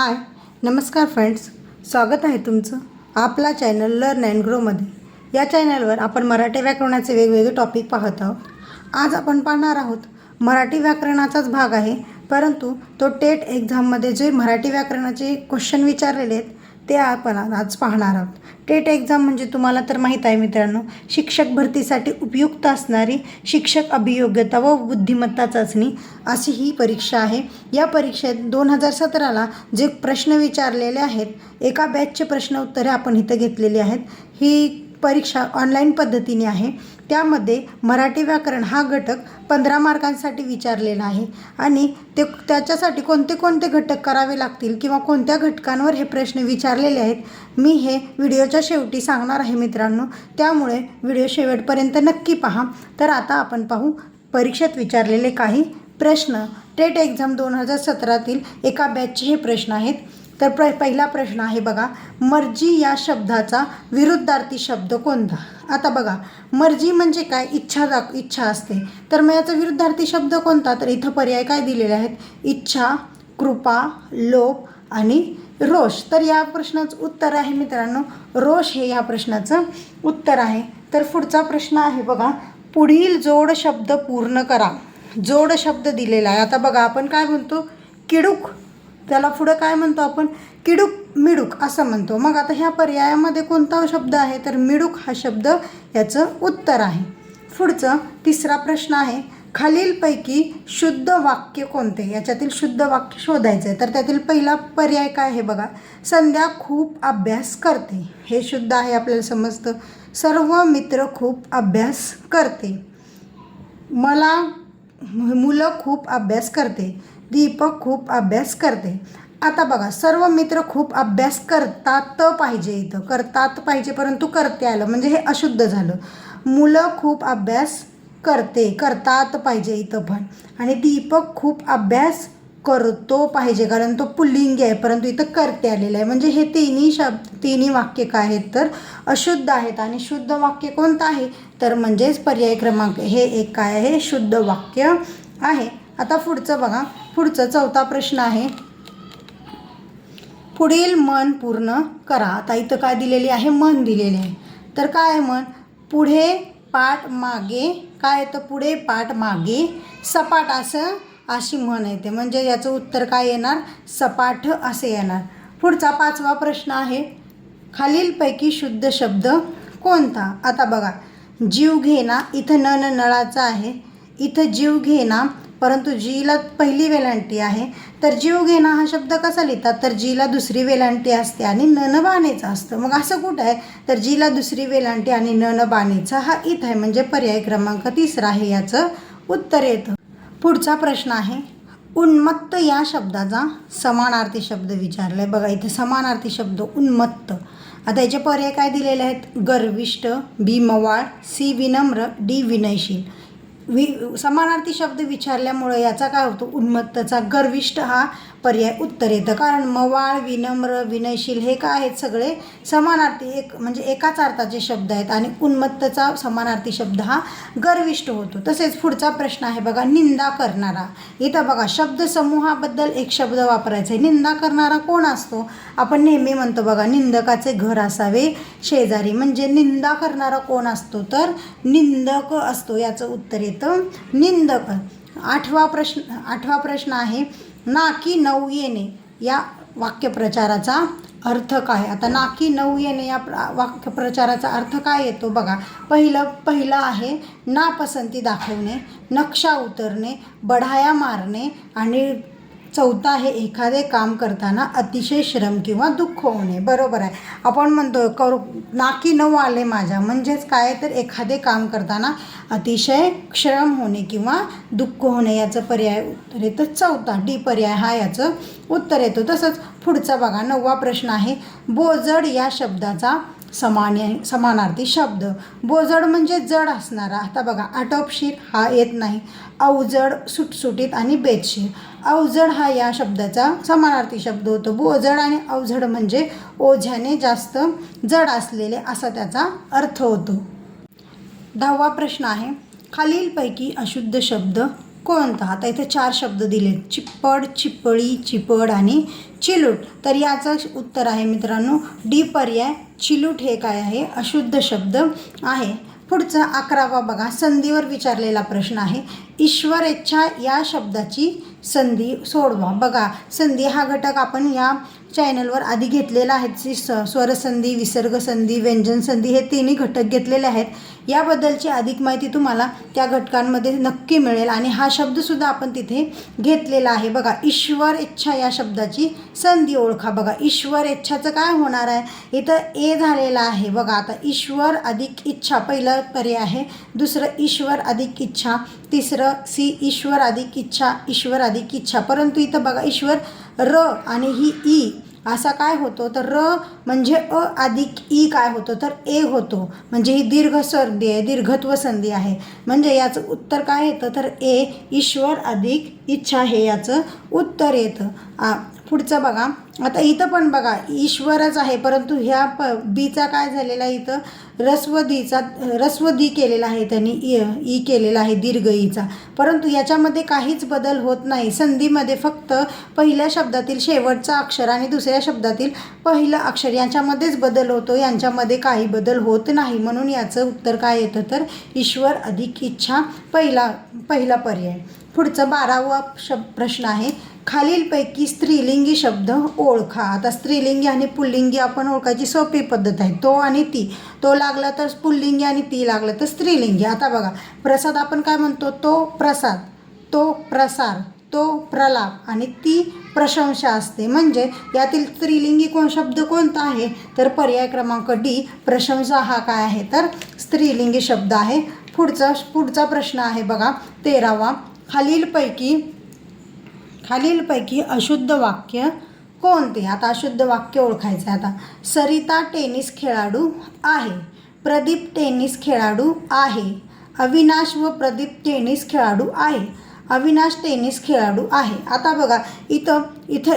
हाय नमस्कार फ्रेंड्स स्वागत आहे तुमचं आपला चॅनल लर्न अँड ग्रोमध्ये या चॅनलवर आपण मराठी व्याकरणाचे वेगवेगळे टॉपिक पाहत आहोत. आज आपण पाहणार आहोत मराठी व्याकरणाचाच भाग आहे परंतु तो टेट एक्झाममध्ये जे मराठी व्याकरणाचे क्वेश्चन विचारलेले आहेत ते आपण आज पाहणार आहोत. टेट एक्झाम म्हणजे तुम्हाला तर माहीत आहे मित्रांनो शिक्षक भरतीसाठी उपयुक्त असणारी शिक्षक अभियोग्यता व बुद्धिमत्ता चाचणी अशी ही परीक्षा आहे. या परीक्षेत दोन हजार सतराला जे प्रश्न विचारलेले आहेत एका बॅचचे प्रश्न उत्तरे आपण इथं घेतलेली आहेत. ही परीक्षा ऑनलाईन पद्धतीने आहे. त्यामध्ये मराठी व्याकरण हा घटक पंधरा मार्कांसाठी विचारलेला आहे. आणि ते त्याच्यासाठी कोणते कोणते घटक करावे लागतील किंवा कोणत्या घटकांवर हे प्रश्न विचारलेले आहेत मी हे व्हिडिओच्या शेवटी सांगणार आहे मित्रांनो. त्यामुळे व्हिडिओ शेवटपर्यंत नक्की पहा. तर आता आपण पाहू परीक्षेत विचारलेले काही प्रश्न. टेट एक्झाम दोन हजार सतरातील एका बॅचचे हे प्रश्न आहेत. तर प्र पहिला प्रश्न आहे बघा मर्जी या शब्दाचा विरुद्धार्थी शब्द कोणता? आता बघा मर्जी म्हणजे काय? इच्छा दाख इच्छा असते. तर मग याचा विरुद्धार्थी शब्द कोणता? तर इथं पर्याय काय दिलेले आहेत? इच्छा कृपा लोभ आणि रोष. तर या प्रश्नाचं उत्तर आहे मित्रांनो. रोष हे या प्रश्नाचं उत्तर आहे. तर पुढचा प्रश्न आहे बघा पुढील जोड शब्द पूर्ण करा. जोड शब्द दिलेला आहे. आता बघा आपण काय म्हणतो? किडूक. त्याला पुढं काय म्हणतो आपण? किडूक मिडूक असं म्हणतो. मग आता ह्या पर्यायामध्ये कोणता शब्द आहे? तर मिडूक हा शब्द याचं उत्तर आहे. पुढचं तिसरा प्रश्न आहे खालीलपैकी शुद्ध वाक्य कोणते? याच्यातील शुद्ध वाक्य शोधायचं आहे. तर त्यातील पहिला पर्याय काय आहे बघा? संध्या खूप अभ्यास करते. हे शुद्ध आहे आपल्याला समजतं. सर्व मित्र खूप अभ्यास करते. मला मुलं खूप अभ्यास करते. दीपक खूप अभ्यास करते. आता बघा सर्व मित्र खूप अभ्यास करतात पाहिजे इथं. करतात पाहिजे परंतु करते आलं म्हणजे हे अशुद्ध झालं. मुलं खूप अभ्यास करते करतात पाहिजे इथं पण. आणि दीपक खूप अभ्यास करतो पाहिजे कारण तो पुल्लिंग आहे परंतु इथं करते आलेलं आहे. म्हणजे हे तिन्ही शब्द तिन्ही वाक्य काय आहेत तर अशुद्ध आहेत. आणि शुद्ध वाक्य कोणतं आहे? तर म्हणजेच पर्याय क्रमांक हे एक काय आहे? शुद्ध वाक्य आहे. आता पुढचं बघा. पुढचं चौथा प्रश्न आहे. पुढील मन पूर्ण करा. आता इथं काय दिलेली आहे? मन दिलेले आहे. तर काय मन? पुढे पाठ मागे. काय येतं? पुढे पाठ मागे. सपाट असं अशी म्हण येते. म्हणजे याचं उत्तर काय येणार? सपाट असे येणार. पुढचा पाचवा प्रश्न आहे. खालीलपैकी शुद्ध शब्द कोणता? आता बघा. जीव घेणा. इथं नन नळाचा आहे. इथं जीव घेणा. परंतु जीला पहिली वेलांटी आहे. तर जीव घेणं हा शब्द कसा लिहितात? तर जीला दुसरी वेलांटी असते आणि न न बाणेचा असतं. मग असं कुठं आहे? तर जीला दुसरी वेलांटी आणि न न बाणेचा हा इथं आहे. म्हणजे पर्याय क्रमांक तिसरा आहे याचं उत्तर येतं. पुढचा प्रश्न आहे. उन्मत्त या शब्दाचा समानार्थी शब्द विचारला आहे बघा इथे समानार्थी शब्द उन्मत्त. आता याचे पर्याय काय दिलेले आहेत? गर्विष्ट बी मवाळ सी विनम्र डी विनयशील. वि समानार्थी शब्द विचारल्यामुळं याचा काय होतो? उन्मत्तचा गर्विष्ट हा पर्याय उत्तर येतं. कारण मवाळ विनम्र विनयशील हे काय आहेत सगळे? समानार्थी एक म्हणजे एकाच अर्थाचे शब्द आहेत आणि उन्मत्तचा समानार्थी शब्द हा गर्विष्ट होतो. तसेच पुढचा प्रश्न आहे बघा निंदा करणारा. इथं बघा शब्द समूहाबद्दल एक शब्द वापरायचा आहे. निंदा करणारा कोण असतो? आपण नेहमी म्हणतो बघा निंदकाचे घर असावे शेजारी. म्हणजे निंदा करणारा कोण असतो? तर निंदक असतो याचं उत्तर येतं. निंदक. आठवा प्रश्न आठवा प्रश्न आहे नाकी नऊ येणे. या वाक्यप्रचाराचा अर्थ काय? आता नाकी नऊ येणे या प्र वाक्यप्रचाराचा अर्थ काय येतो बघा. पहिलं पहिलं आहे नापसंती दाखवणे नक्षा उतरणे बढाया मारणे आणि चौथा आहे एखादे काम करताना अतिशय श्रम किंवा दुःख होणे. बरोबर आहे. आपण म्हणतो करू नाकी नऊ आले माझ्या. म्हणजेच काय तर एखादे काम करताना अतिशय श्रम होणे किंवा दुःख होणे याचं पर्याय उत्तर येतं. चौथा डी पर्याय हा याचं उत्तर येतो. तसंच पुढचा बघा. नववा प्रश्न आहे. बोजड या शब्दाचा समान समानार्थी शब्द. बोजड म्हणजे जड असणारा. आता बघा आटोपशीर हा येत नाही. अवजड सुटसुटीत आणि बेतशीर. अवजड हा या शब्दाचा समानार्थी शब्द होतो. बोजड आणि अवजड म्हणजे ओझ्याने जास्त जड असलेले असा त्याचा अर्थ होतो. दहावा प्रश्न आहे. खालीलपैकी अशुद्ध शब्द कोणता? आता इथे चार शब्द दिले चिप्पड चिपळी चिपड आणि चिलूट. तर याचं उत्तर आहे मित्रांनो डी पर्याय चिलूट हे काय आहे? अशुद्ध शब्द आहे. पुढचा अकरावा बघा संधीवर विचारलेला प्रश्न आहे. ईश्वरेच्छा या शब्दाची संधी सोडवा. बघा संधी हा घटक आपण या चॅनलवर आधी घेतलेला आहे जी स स्वरसंधी विसर्गसंधी व्यंजनसंधी व्यंजन संधी हे तिन्ही घटक घेतलेले आहेत. याबद्दलची अधिक माहिती तुम्हाला त्या घटकांमध्ये नक्की मिळेल आणि हा शब्दसुद्धा आपण तिथे घेतलेला आहे. बघा ईश्वर इच्छा या शब्दाची संधी ओळखा. बघा ईश्वर इच्छाचं काय होणार आहे? इथं ए झालेला आहे. बघा आता ईश्वर अधिक इच्छा पहिलं पर्याय आहे. दुसरं ईश्वर अधिक इच्छा. तिसरं सी ईश्वर अधिक इच्छा ईश्वर अधिक इच्छा परंतु इथं बघा ईश्वर र आणि ही ई असा काय होतो? तर र म्हणजे अ अधिक ई काय होतो? तर ए होतो. म्हणजे ही दीर्घ संधी आहे दीर्घत्व संधी आहे. म्हणजे याचं उत्तर काय येतं? तर ए ईश्वर अधिक इच्छा हे याचं उत्तर येतं. आ, पुढचं बघा. आता इथं पण बघा ईश्वरच आहे परंतु ह्या प बीचा काय झालेला आहे इथं? रस्वदीचा रस्वदी केलेला आहे त्यांनी ई ई केलेला आहे दीर्घ ईचा. परंतु याच्यामध्ये काहीच बदल होत नाही. संधीमध्ये फक्त पहिल्या शब्दातील शेवटचा अक्षर आणि दुसऱ्या शब्दातील पहिलं अक्षर यांच्यामध्येच बदल होतो. यांच्यामध्ये काही बदल होत नाही. म्हणून याचं उत्तर काय येतं तर ईश्वर अधिक इच्छा पहिला पहिला पर्याय. पुढचं बारावा शब प्रश्न आहे. खालीलपैकी स्त्रीलिंगी शब्द ओळखा. आता स्त्रीलिंगी आणि पुल्लिंगी आपण ओळखायची सोपी पद्धत आहे. तो आणि ती. तो लागला तर पुल्लिंगी आणि ती लागलं तर स्त्रीलिंगी. आता बघा प्रसाद आपण काय म्हणतो? तो प्रसाद तो प्रसार तो प्रलाप आणि ती प्रशंसा असते. म्हणजे यातील स्त्रीलिंगी कोण? शब्द कोणता आहे? तर पर्याय क्रमांक डी प्रशंसा हा काय आहे? तर स्त्रीलिंगी शब्द आहे. पुढचा पुढचा प्रश्न आहे बघा तेरावा. खालीलपैकी खालीलपैकी अशुद्ध वाक्य कोणते? आता अशुद्ध वाक्य ओळखायचं आहे आता. सरिता टेनिस खेळाडू आहे. प्रदीप टेनिस खेळाडू आहे. अविनाश व प्रदीप टेनिस खेळाडू आहे. अविनाश टेनिस खेळाडू आहे. आता बघा इथं इथं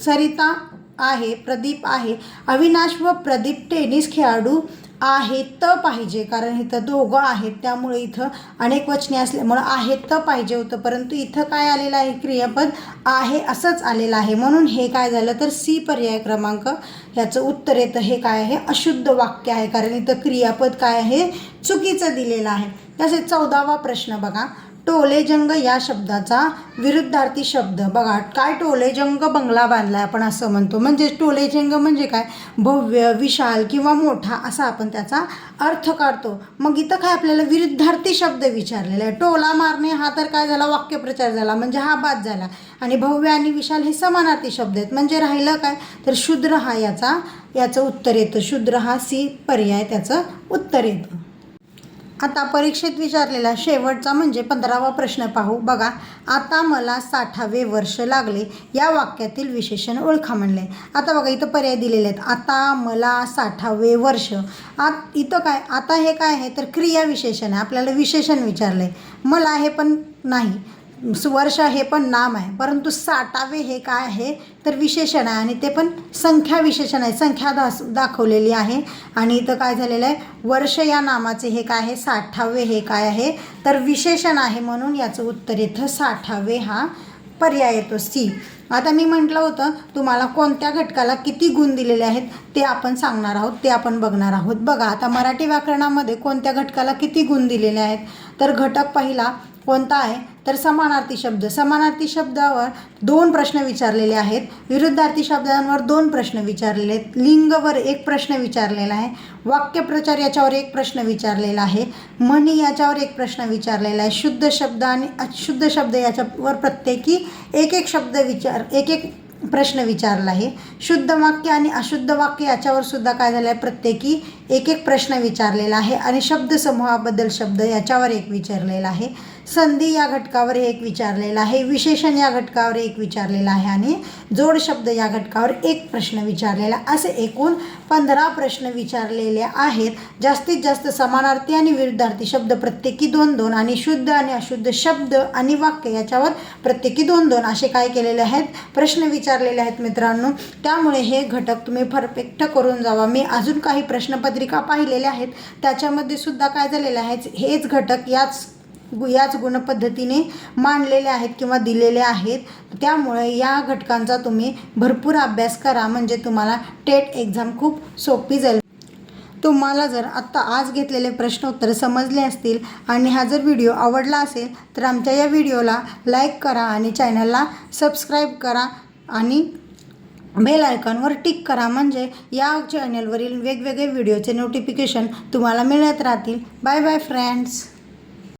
सरिता आहे प्रदीप आहे. अविनाश व प्रदीप टेनिस खेळाडू आहेत त पाहिजे. कारण इथं दोघं आहेत त्यामुळे इथं अनेक वचने असल्यामुळं आहेत त पाहिजे होतं. परंतु इथं काय आलेलं आहे क्रियापद आहे असंच आलेलं आहे. म्हणून हे काय झालं तर सी पर्याय क्रमांक ह्याचं उत्तर येतं हे काय आहे? अशुद्ध वाक्य आहे. कारण इथं क्रियापद काय आहे? चुकीचं दिलेलं आहे. तसेच चौदावा प्रश्न बघा. टोलेजंग या शब्दाचा विरुद्धार्थी शब्द. बघा काय टोलेजंग बंगला बांधला आपण असं म्हणतो. म्हणजे टोलेजंग म्हणजे काय? भव्य विशाल किंवा मोठा असा आपण त्याचा अर्थ काढतो. मग इथं काय आपल्याला विरुद्धार्थी शब्द विचारलेला आहे? टोला मारणे हा तर काय झाला? वाक्यप्रचार झाला. म्हणजे हा बाद झाला. आणि भव्य आणि विशाल हे समानार्थी शब्द आहेत. म्हणजे राहिलं काय? तर शूद्र हा याचा याचं उत्तर येतं. शूद्र हा सी पर्याय त्याचं उत्तर येतं. आता परीक्षेत विचारलेला शेवटचा म्हणजे पंधरावा प्रश्न पाहू. बघा आता मला साठावे वर्ष लागले. या वाक्यातील विशेषण ओळखा म्हणले. आता बघा इथं पर्याय दिलेले आहेत. आता मला साठावे वर्ष. आत इथं काय? आता हे काय आहे? तर क्रिया विशेषण आहे. आपल्याला विशेषण विचारलं आहे मला हे पण नाही. सुवर्ष हे पण नाम आहे. परंतु साठावे हे काय आहे? तर विशेषण आहे आणि ते पण संख्या विशेषण आहे. संख्या दास दाखवलेली आहे. आणि इथं काय झालेलं आहे? वर्ष या नामाचे हे काय आहे? साठावे हे काय आहे? तर विशेषण आहे म्हणून याचं उत्तर इथं साठावे हा पर्याय येतो. सी. आता मी म्हटलं होतं तुम्हाला कोणत्या घटकाला किती गुण दिलेले आहेत ते आपण सांगणार आहोत ते आपण बघणार आहोत. बघा आता मराठी व्याकरणामध्ये कोणत्या घटकाला किती गुण दिलेले आहेत? तर घटक पहिला कोणता आहे? तर समानार्थी शब्द. समानार्थी शब्दावर दोन प्रश्न विचारलेले आहेत. विरुद्धार्थी शब्दांवर दोन प्रश्न विचारलेले आहेत. लिंगवर एक प्रश्न विचारलेला आहे. वाक्यप्रचार याच्यावर एक प्रश्न विचारलेला आहे. म्हणी याच्यावर एक प्रश्न विचारलेला आहे. शुद्ध शब्द आणि अशुद्ध शब्द याच्यावर प्रत्येकी एक एक शब्द विचार एक एक प्रश्न विचारला आहे. शुद्ध वाक्य आणि अशुद्ध वाक्य याच्यावर सुद्धा काय झालं आहे? प्रत्येकी एक एक प्रश्न विचारलेला आहे. आणि शब्दसमूहाबद्दल शब्द याच्यावर एक विचारलेला आहे. संधी या घटकावर एक विचारलेला आहे विशेषण या घटकावर एक विचारलेला आहे आणि जोड शब्द या घटकावर एक प्रश्न विचारलेला असे एकूण पंधरा प्रश्न विचारलेले आहेत. जास्तीत जास्त समानार्थी आणि विरुद्धार्थी शब्द प्रत्येकी दोन दोन आणि शुद्ध आणि अशुद्ध शब्द आणि वाक्य याच्यावर प्रत्येकी दोन दोन असे काय केलेले आहेत? प्रश्न विचारलेले आहेत मित्रांनो. त्यामुळे हे घटक तुम्ही परफेक्ट करून जावा. मी अजून काही प्रश्नपत्रिका पाहिलेल्या आहेत. त्याच्यामध्ये सुद्धा काय झालेलं आहे? हेच घटक याच याच गुणपद्धतीने मांडलेले आहेत किंवा दिलेले आहेत. त्यामुळे या घटकांचा तुम्ही भरपूर अभ्यास करा म्हणजे तुम्हाला टेट एक्झाम खूप सोपी जाईल. तुम्हाला जर आत्ता आज घेतलेले प्रश्न उत्तर समजले असतील आणि हा जर व्हिडिओ आवडला असेल तर आमच्या या व्हिडिओला लाईक करा आणि चॅनलला सबस्क्राईब करा आणि बेल आयकॉनवर टिक करा म्हणजे या चॅनलवरील वेगवेगळे व्हिडिओचे नोटिफिकेशन तुम्हाला मिळत राहतील. Bye bye friends!